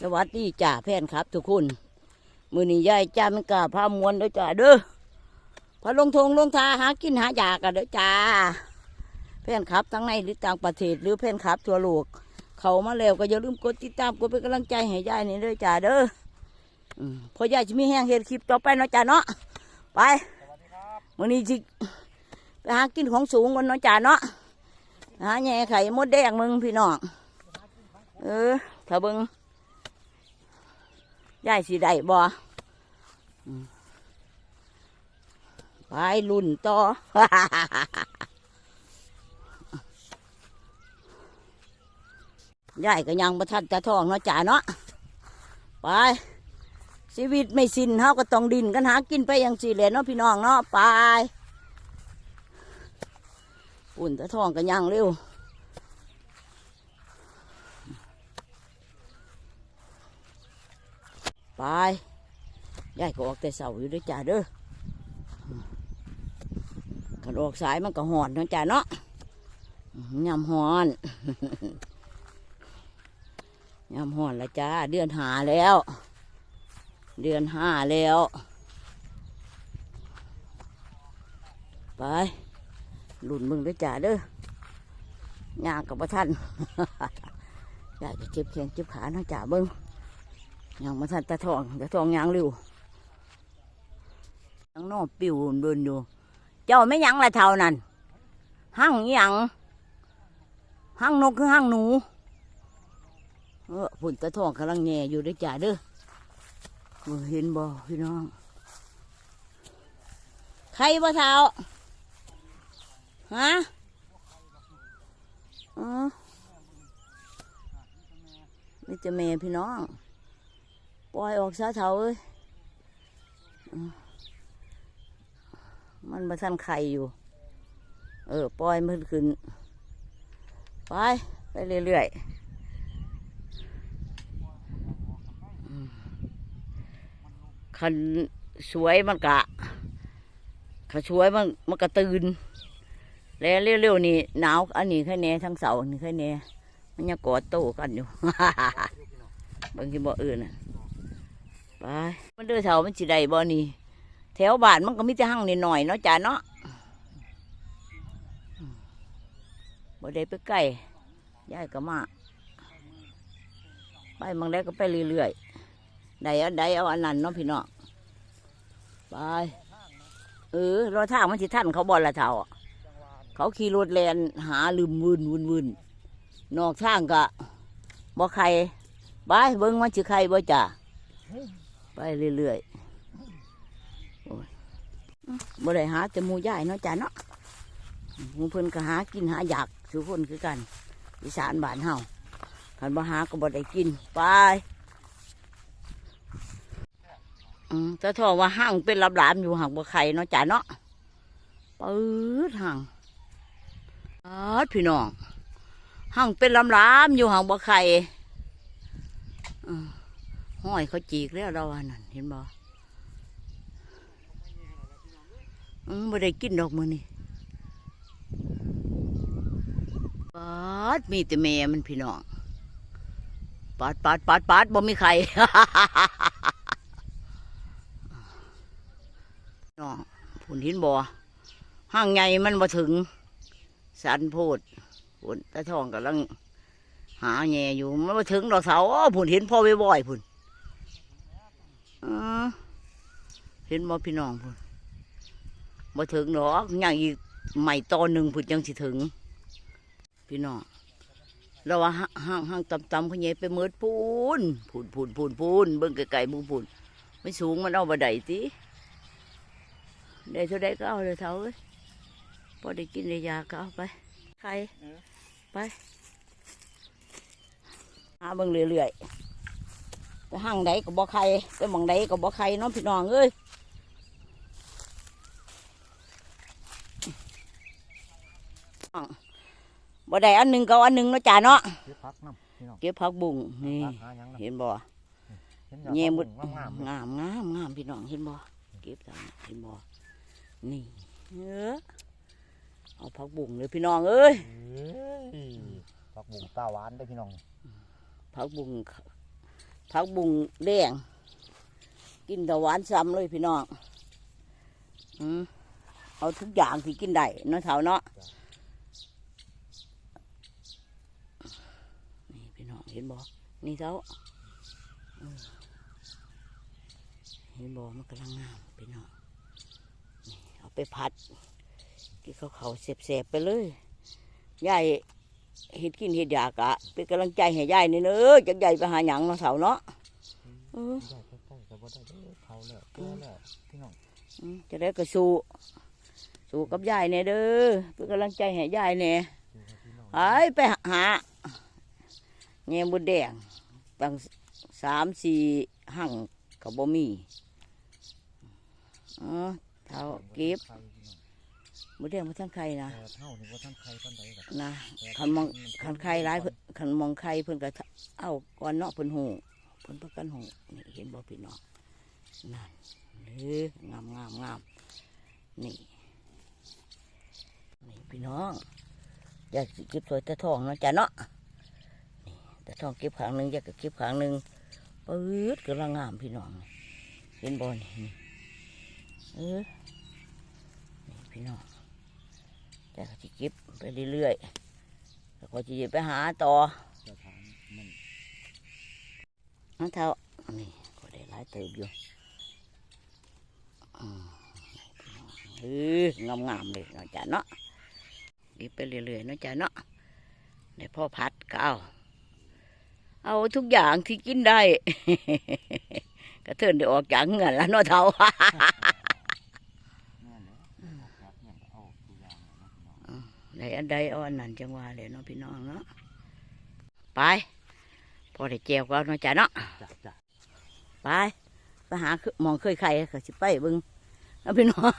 สวัสดีจ่าแพนครับ ทุกคนมือนี้ยายจ้ามันกล้าพามวนเด้อจ้าเด้อพอลงทงลงทาหากินหายากันเด้อจ้าแพนครับทั้งในหรือต่างประเทศหรือแพนครับทั่วโลกเขามาแล้วก็อย่าลืมกดติดตามกดเป็นกำลังใจให้ยายนี่เด้อจ้าเด้อพอยายจะมีแห้งเห็ดคลิปต่อไปเนาะจ้าเนาะไปมือนี้จิไปหากินของสูงกันเนาะจ้าเนาะหาแง่ไข่มดแดงมึงพี่น้องเออถ้าเบิง ยายสิได้บ่ไปรุ่นต่อยายก็ยังประทันตะทองเนาะจ๋าเนาะไปชีวิตไม่สิ้นเฮาก็ต้องดินกันหากินไปอย่างสี่เหลยเนาะพี่น้องเนาะไป อุ่นตะทองก็ยังเร็ว ไปยายก็ออกแต่เสาอยู่ด้วยจ้าเด้อขันออกสายมันก็หอนนะจ้าเนาะยำหอนยำหอนละจ้า เดือนหาแล้ว เดือนห้าแล้ว ไปหลุนมึงด้วยจ้าเด้อยางกับพระท่านยายจะเจ็บแขนเจ็บขาเนาะจ้าเบิ้ง ยังมาทันตาทองตาทองยังเร็วยังนอกปิวเดินอยู่ เจ้าไม่ยังละเท่านั้นหั่งยังหั่งนกคือหั่งหนูเออผุนตาทองกำลังแง่อยู่ด้วยจ่าเด้อเห็นบ่พี่น้อง ใครบ่เท่าฮะอ๋อไม่จะแม่พี่น้อง ปล่อยออกซะเถาเอ้ยมันมาทันไข่อยู่ เออ ปล่อยมันขึ้น ไป ไปเรื่อยๆอืมคันสวยมันกะคันสวยมันมันกะตื่น แล้วเร็วๆนี่หนาว อันนี้แค่แน่ทั้งเสานี่แค่แน่มันยังกอดโต้กันอยู่ บางทีบ่เอื่นน่ะ ไปมันเดือเถามันสิได้บ่นี่แถวบ้านมันก็มีแต่หั่งนิดหน่อยเนาะจ้าเนาะบ่ได้ไปใกล้ยายก็มาไปบางได้ก็ไปเรื่อยๆได้เอาได้เอาอันนั้นเนาะพี่น้องไปเออรอทางมันสิท่านเขาบ่ลละเถาเขาขี่รถแลนหาลืมวืนวืนวืนนอกทางก็บ่ใครไปเบิ่งมันสิใครบ่จ้า ไปเรื่อยๆโอ้ยบ่ได้หาแต่มูย่ายเนาะจ้ะเนาะมูเพิ่นก็หากินหาอยากทุกคนคือกันอีสานบ้านเฮาคันบ่หาก็บ่ได้กินไปอืมแต่ทอว่าห้างเป็นลับหลามอยู่ห่างบ่ไข่เนาะจ้ะเนาะปื๊ดห่างปื๊ดพี่น้องห่างเป็นลำลามอยู่ห่างบ่ไข่ ห้อยเขาจีกแล้วเราอันนั้นเห็นบ่อืมไม่ได้กินดอกมือนี่ปาดมีแต่แม่มันพี่น้องปาดปาดปาดปาดบ่มีใครน้องผุนหินบ่ห้างใหญ่มันบ่ถึงสันโพดผุนตาทองกำลังหาแง่อยู่มันบ่ถึงดอกเสาอ้อผุนหินพ่อไว้บ่อยผุน อ๋อ เห็นบ่พี่น้องพุ่นบ่ถึงดอกยังอีกใหม่ตอนหนึ่งพุ่นยังสิถึง พี่น้องเราว่าห้างห้างต่ำๆเขาเยไปเมิดพูนพูนพูนพูนพูนเบิ่งไกลๆบุพูนไม่สูงมันเอาบ่ได้ติได้เท่าใดก็เอาเลยเท่าเอ้ยพอได้กินได้ยาก็เอาไปใครไปหาเบิ่งเรื่อยๆไปห้างใดก็บ่ใครไปหมองใดก็บ่ใครน้องพี่น้องเอ้ย บ่ได้อันหนึ่งก็เอาอันหนึ่งเนาะจ้าเนาะเก็บพักน้ำพี่น้องเก็บผักบุ้งนี่พักหาหยังน้ำเห็นบ่เห็นแง่มุดงามๆงามงามงามพี่น้องเห็นบ่เก็บทางนี้เห็นบ่นี่เออเอาผักบุ้งเลยพี่น้องเอ้ยเอ้ยพักบุ้งตาหวานได้อพี่น้องผักบุ้งผผักบุงแดงกินแต่หวานซ้ำเลยพี่น้องอืมเอาทุกอย่างที่กินได้เนาะเท่าเนาะนี่พี่น้อง เห็นบ่นี่เท่าอืมเห็นบ่มันกำลังงามพี่น้องนี่เอาไปผัดกินข้าวเขาๆเสียบๆไปเลยยายเห็ดกินเห็ดอยากอะเป็นกำลังใจให้ยายนี่เนอะจะยายไปหาหยังเนาะเสาเนาะเออได้ใกล้ๆกับว่าได้เด้อเขาแล้วเกลือแล้วพี่น้องอืมจะได้กระสู้สู้กับยายเนี่ยเด้อเป็นกำลังใจให้ยายเนี่ยดูให้พี่น้องหายไปหา แง่บุดแดงตั้งสามสี่หั่งกับบ่มีอ๋อเท่าเก็บไข่พี่น้องบุดแดงมาทั้งไข่นะแต่เท่านี่ว่าท่านไข่ปานใดดอกนะแต่คันมองคันไข่ร้ายเพิ่นคันมองไข่เพิ่นก็เอาก่อนเนาะเพิ่นหูเพิ่นประกันหูนี่เห็นบ่พี่น้องนั่นเอองามงามงามนี่นี่พี่น้องอยากสิเก็บสวยตะทองเนาะจ้ะเนาะ นี่ตะทองเก็บขางหนึ่งอยากจะเก็บขางหนึ่งปื๊ดกำลังงามพี่น้องเห็นบ่นี่นี่เออนี่พี่น้องอยากจะเก็บไปเรื่อยๆแล้วก็จะไปหาต่อจะถามมันนั่นเท่านี่ก็ได้หลายเติบอยู่เอองามงามๆเลยเนาะจ้ะเนาะก็บไปเรื่อยๆเนาะจ้ะเนาะในพ่อพัดก็เอา เอาทุกอย่างที่กินได้ กระเทินได้ออกจากเงินแล้วเนาะเท่าแม่นแล้วออกจากเนี่ยก็เอาตัวอย่างเนี่ยนะพี่น้องในอันใดเอาอันนั้นจังว่าเลยเนาะพี่น้องเนาะไป พอได้แจวก็เอาเนาะจ้ะเนาะจ้ะจ้ะไปไปหาคือหมองเคยใครก็สิไปเบึงแล้วพี่น้อง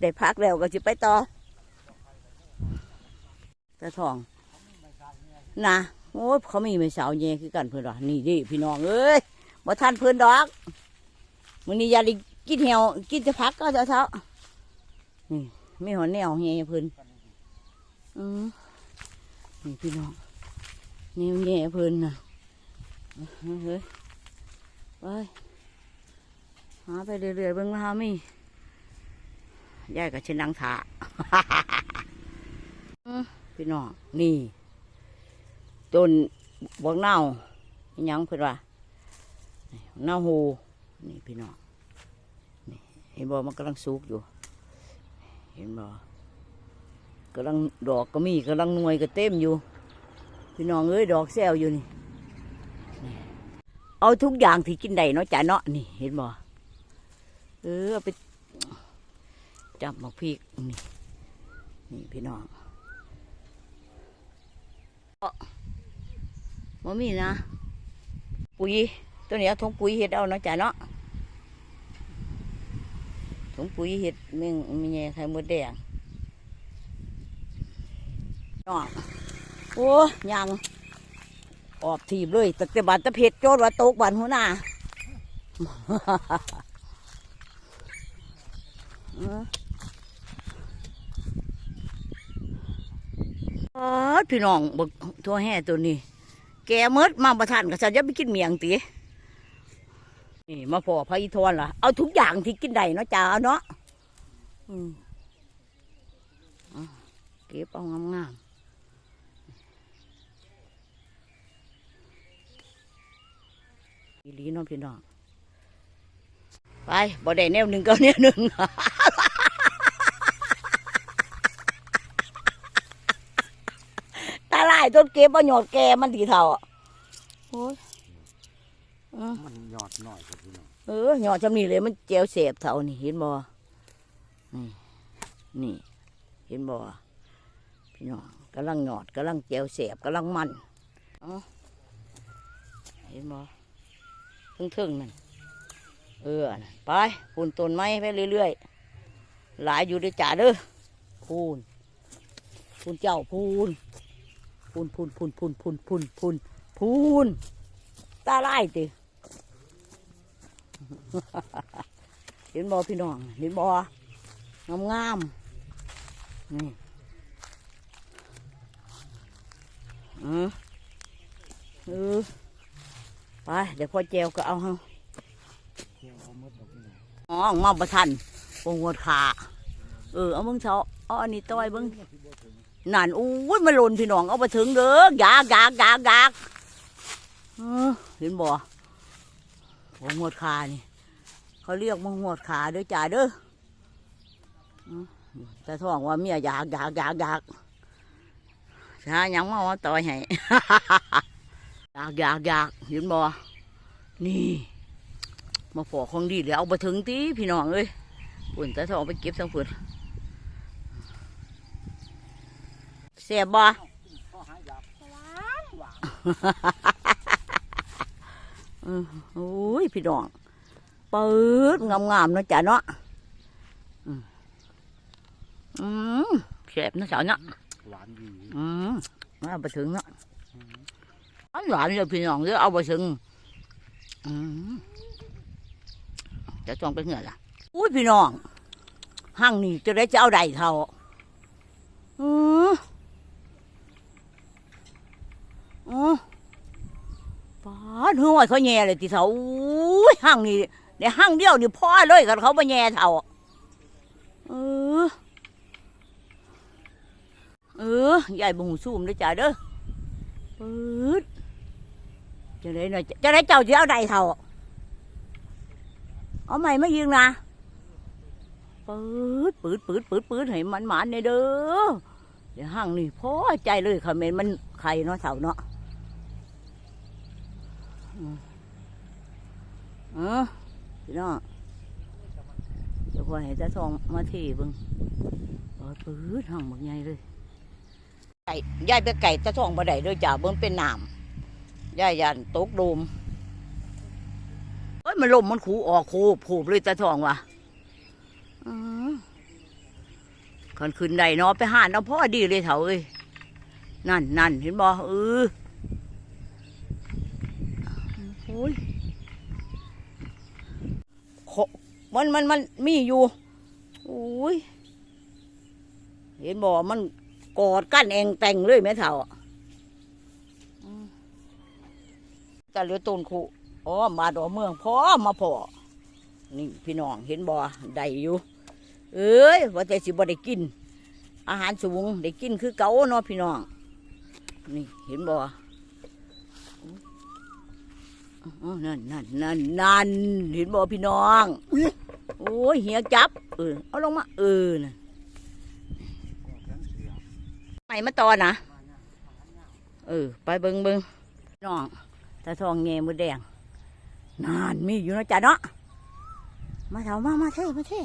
ได้พักแล้วก็สิไปต่อตะทองนะ โอ้ยเขามีไม่สาวเย่คือกันเพื่อนว่ะนี่ดิพี่น้องเอ้ยบ่ทันเพื่อนดอกมื้อนี้อยาได้กินเหี่ยวกินจะพักก็จะเช้านี่ไม่หัวแนวเย่เพิ่อนอืมนี่พี่น้องแนวเย่เพิ่อนน่ะเฮ้ยไปหาไปเรื่อยๆเบิ่งว่าหามียายกับชินังถาพี่น้องนี่ ต้นบวกเน่ายังเพื่อนว่านี่เน่าหูนี่พี่น้องเห็นบ่มันกำลังสุกอยู่ เห็นบ่กำลังดอกก็มีกำลังหน่วยก็เต็มอยู่ พี่น้องเอ้ยดอกแซวอยู่นี่เอาทุกอย่างที่กินได้เนาะจ้ะเนาะนี่เห็นบ่เออเอาไปจับหมกพริกนี่นี่พี่น้อง บ่มีนะ ปุ๋ยตัวนี้เอาถุงปุ๋ยเห็ดเอาเนาะจ้ะเนาะถุงปุ๋ยเห็ดแมงมีแง่ไข่มดแดงเนาะโอ้ยังออกทีบเลยต่แต่บานตะเพ็ดโจดว่าตกบานหัวหน้าเอออ๋อพี่น้องบกทั่วแห่ตัวนี้ แกเมดมาประทานกับฉันจะไปกินเมียงตีนี่มาพอพระอีทอนล่ะ เอาทุกอย่างที่กินได้เนาะจ้าเนาะเก็บเอางามๆอีลีน้องพี่น้อง ไปบ่ได้แนวหนึ่งก็แนวหนึ่ง ตาลายต้นเก็บประโยชน์แกมันดีเท่าอะโอ้ยเออมันยอดหน่อยกว่าพี่น้องเออหยอดจำนี่เลยมันเจียวเสบเท่านี่เห็นบ่นี่นี่ เห็นบ่พี่น้องกำลังหยอดกำลังเจียวเสบกำลังมันเอ๋อเห็นบ่ทึ่งๆนั่นเออนั่นไปปูนต้นไม้ไปเรื่อยๆหลายอยู่ด้วยจ่าเด้อพูนพูนเจ้าพูน พูนพูนพูนพูนพูนพูนพูนพูนตาไล่ติเห็นบ่พี่น้องเห็นบ่งามงามๆนี่อือเออไปเดี๋ยวพ่อเจวก็เอาเฮาเกี่ยวเอาหมดดอกนี่อ๋อมาประทันปงวดขาเออเอามึงเถอะเอาอันนี้ต้อยเบิ้ง นั่นอู้ยมาหล่นพี่น้องเอาไปถึงเด้อยากยากยากยากเห็นบ่ปงวดขานี่เขาเรียกมังวดขาเด้อจ่าเด้อแต่ท้องว่าเมียอยากอยากอยากอยากช้ายังมาว่าต่อยให้อยากอยากอยากเห็นบ่นี่มาพอของดีเดี๋ยวเอาไปถึงตีพี่น้องเอ้ยปุ่นแตาทองไปเก็บทั้งปุ่นเสียบบ่ข้อหายากอือโอ้ยพี่น้องเปิดงามๆนะจ้ะเนาะอืมอืมแสบนะสาวเนาะหวานดีอืมเอาไปถึงเนาะหวานหวานเลยพี่น้องเดี๋ยวเอาไปถึงอืมจะจองไปเหงื่อละอุ้ยพี่น้องห้างนี่จะได้จะเอาใดเท่าอือ ออป้าดหัวเขาแย่เลยทีเท่าห้างนี่เดี๋ยวห้างเดียวนี่พ่อเลยกันเขาไปแย่เท่าเออ เออยายบ่หูซูมเด้อจ้าเด้อปืดจะได้หน่อยจะได้เจ้าจะเอาใดเท่าเอาใหม่ไมายิงนะปืดปืดปืดปืดปืดให้มันหมานเนี่ยเด้อเดี๋ยวห้างนี่พ่อใจเลยค่ะเมนมันไข่เนาะเท่าเนาะ เออพี่น้องเดี๋ยวพอให้ตาทองมาที่เบิ่งเปิดปืดห้างบักใหญ่เลยไก่ยายไปไก่ตะทองบ่ได้ด้วยจ้าเบิ่งเป็นน้ำยายยันตกโดมเอ้ยมันลมมันขูออกโคบโคบเลยตะทองว่ะอือคันขึ้นได้เนาะไปหานเอาพ่อดีเลยเถาเอ้ยนั่นนั่นเห็นบ่เออ อ้ยมันมันมันมีอยู่โอ้ย เห็นบ่มันกอดกั้นเองแต่งเลยแม่เท่าอืมแต่เหลือต้นคูอ๋อมาดอเมืองพ่อมาพ่อนี่พี่น้องเห็นบ่ได้อยู่ เอ้ยว่าแต่สิบ่ได้กิน อาหารสูงได้กินคือเก่าเนาะพี่น้อง นี่เห็นบ่ อ๋อนั่นนั่นนั่นนั่นเห็นบ่พี่น้อง โอ้ยเหียจับ เออ เอาลงมา เออน่ะก็แข็งเสียไหนมาต่อนะเออ ไปเบิงเบิงน้องตาทองแงมือแดง นานมีอยู่เนาะจ้ะเนาะ มาเถามา มาเท่มาเท่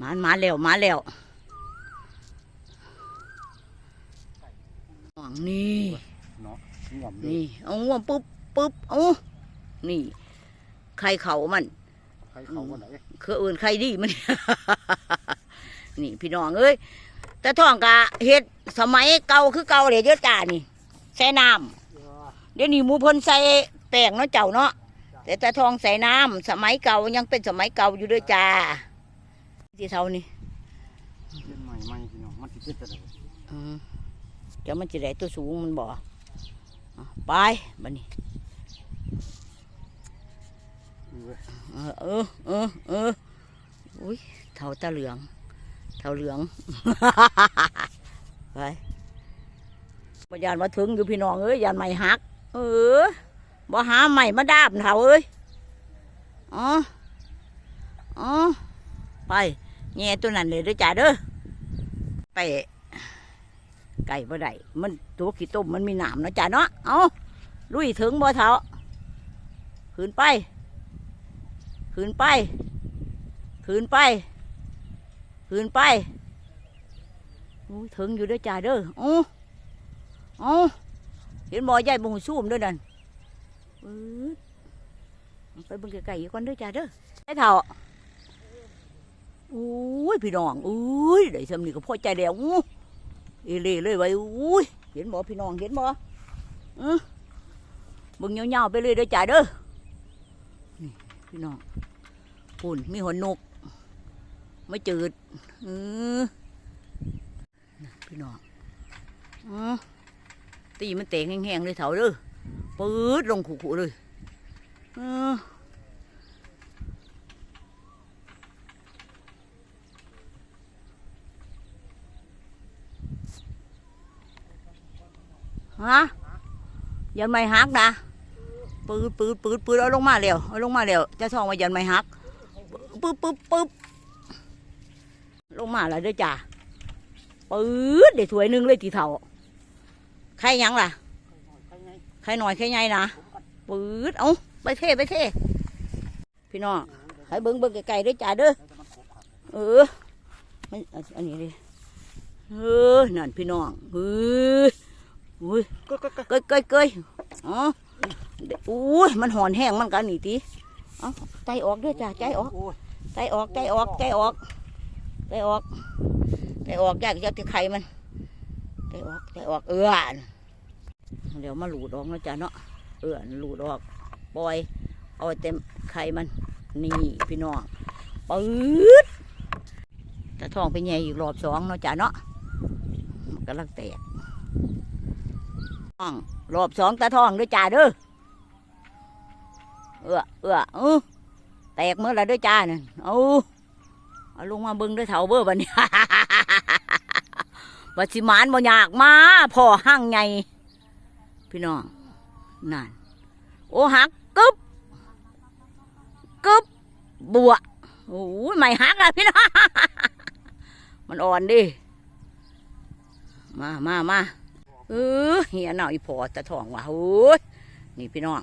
มามาแล้วมาแล้วน้อง นี่เนาะงอมเลยนี่เอาง่วงปุ๊บปุ๊บเอานี่ไข่เขามันใครเขาวันไหนคืออื่นใครดีมัน นี่พี่น้องเอ้ยแต่ท้องกะเฮ็ดสมัยเก่าคือเก่าเลยเยอะจ้านี่ใส่น้ำเดี๋ยวนี้หมูเพ่นใส่แป้งเนาะเจ้าเนาะแต่ตาทองใส่น้ำสมัยเก่ายังเป็นสมัยเก่าอยู่เด้วยจ้าที่เท่านี้เล่นใหม่ใหม่พี่น้องมันติดติดอะไรอืมเดี๋ยวมันจะได้ตัวสูงมันบ่อะ ไปบัดนี้เออเออเออเอออุ้ยเท่าตาเหลือง เท่าเหลือง ไปบยานมาถึงอยู่พี่น้องเอ้ยยานไม่หัก เออบ่หาใหม่มาดาบเท่าเอ้ยอ๋ออ๋อไปแง่ตัวนั้นเลยด้อจ้าเด้อไป ไก่บ่ได้มันตัวขี้ต้มมันมีหนามเนาะจ้าเนาะเอาลุยถึงบ่เท่าขึ้นไปขืนไปขืนไปขืนไปโอ้ยถึงอยู่ด้วยจ้าเด้อโอ้โอ้เห็นบ่อใหญ่บ่หูซูมด้วยนั่นไปเบิ่งไกลๆอีกก่อนด้อจ้าเด้อไอ้เถ่าอุ้ยพี่น้องอุ้ยได้สำนีก็พอใจแล้วอู้ เอเล่เลยไว้อุ้ยเห็นบ่พี่น้องเห็นบ่อือเบิ่งยาๆไปเลยเด้อจ้าเด้อนี่พี่น้องปุ่นมีหัวนกไม่จืดอือพี่น้องอือตีมันเตะแห้งๆเลยเถาเด้อปื๊ดลงขู่ๆเลยเออ ฮะยันไม่หักนะปืดปืดปืดปืดเอาลงมาเร็วเอาลงมาเร็วจะท่องว่ายันไม่หักปึ๊บปึ๊บปึ๊บลงมาแล้วเด้อจ้าปืดได้ถ้วยนึงเลยตีเถาใครยังล่ะใครหน่อยใครใหญ่นะปืดเอาไปเท่ไปเท่พี่น้องให้เบิ้งเบิ้งไกลๆเด้วยจ้าเด้อเอออันนี้ดิเออนั่นพี่น้องเฮ้ย อุ้ยก็ก็ก็เกยเกยเกยอ๋อเดี๋ยวอุ้ยมันหอนแห้งมันกันนี่ทีเอาใจออกเด้วยจ้าใจออกโอ้ยใจออกใจออกใจออกใจออกใจออกอยากจะติไข่มันใจออกใจออกเอือนเดี๋ยวมาหลูดออกนะจ๊ะเนาะเอือนหลูดออกปล่อยเอาไว้เต็มไข่มัน นี่พี่น้องปื๊ดตะทองไปแย่อีกรอบสองเนาะจ๊ะเนาะมันกำลังแตก อ้องรอบสองตาทองด้วยจ้าเด้อเอือเอือเออแตกเมื่อไรด้วยจ้าเนี่ยเอาเอาลงมาเบิ้งด้วยเถาเบอร์บันนี้วัชิมานบ่อยากมาพ่อห้างไงพี่น้องนั่นโอ้หักกึบกึบบัวโอ้ยไม่หักอะพี่น้องมันอ่อนดิมามามา เออเฮียหน่อยพอตะทองว่ะโอ้ยนี่พี่น้อง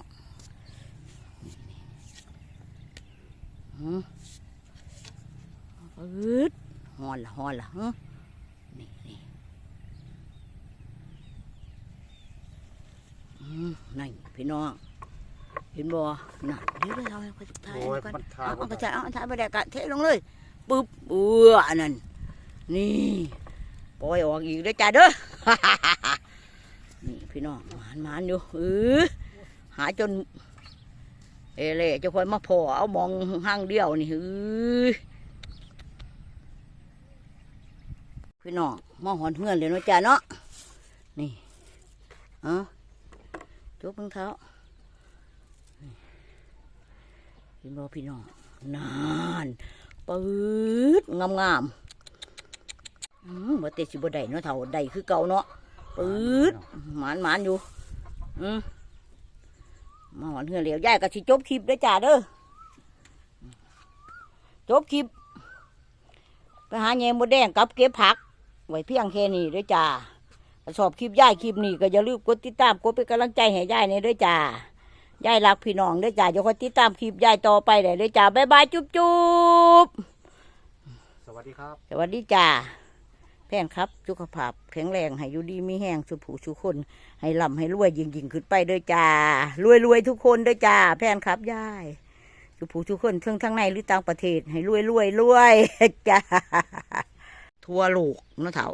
อืมอืดหอนละหอนละฮะนี่นี่อืมนั่นพี่น้องเห็นบ่น่ะเดี๋ยวเราเอาไปถ่ายโอ้ยก่อนมันทาเอาบ่เอาไปได้ถ่ายเอาถ่ายไปแดกกะเทลงเลยปึ๊บเอืออันนั้นนี่ปล่อยออกอีกเด้อจ้าเด้อ นี่พี่น้องหมานหมานอยู่เออหาจน เอเล่จะคอยมาพอเอามองห้างเดียวนี่ฮือพี่น้องมองหอนเฮือนเลยเนาะจ้าเนาะนี่เอาจุบรองเท้านี่บ่พี่น้องนานปืดงามงามๆอืมบ่เตะสิบ่ได้เนาะเท่าได้คือเก่าเนาะ ปื๊ดหมานหมานๆอยู่ อืมมาหอนเหือเหลียวยายก็สิจบคลิปเด้อจ้าเด้อจบคลิป ไปหาแยมมดแดงกับเก็บผัก ไว้เพียงแค่นี้เด้อจ้าถ้าชอบคลิปยายคลิปนี้ก็อย่าลืมกดติดตามกดเป็นกำลังใจให้ยายในเด้อจ้ายายรักพี่น้องเด้อจ้าอย่าคอยติดตามคลิปยายต่อไปเลยเด้อจ้าบ๊ายบายจุ๊บจุ๊บสวัสดีครับ สวัสดีจ้า แพนครับสุขภาพแข็งแรงให้อยู่ดีมีแห้งสุผูสุคน ให้ลำให้รวยยิ่งยิ่งขึ้นไปด้อจ้ารวยรวยทุกคนด้อจ้าแพนครับยายสุผูสุคนเทั้งทั้งในหรือต่างประเทศ ให้รวยรวยรวยจ้าทั่วโลกนะเถา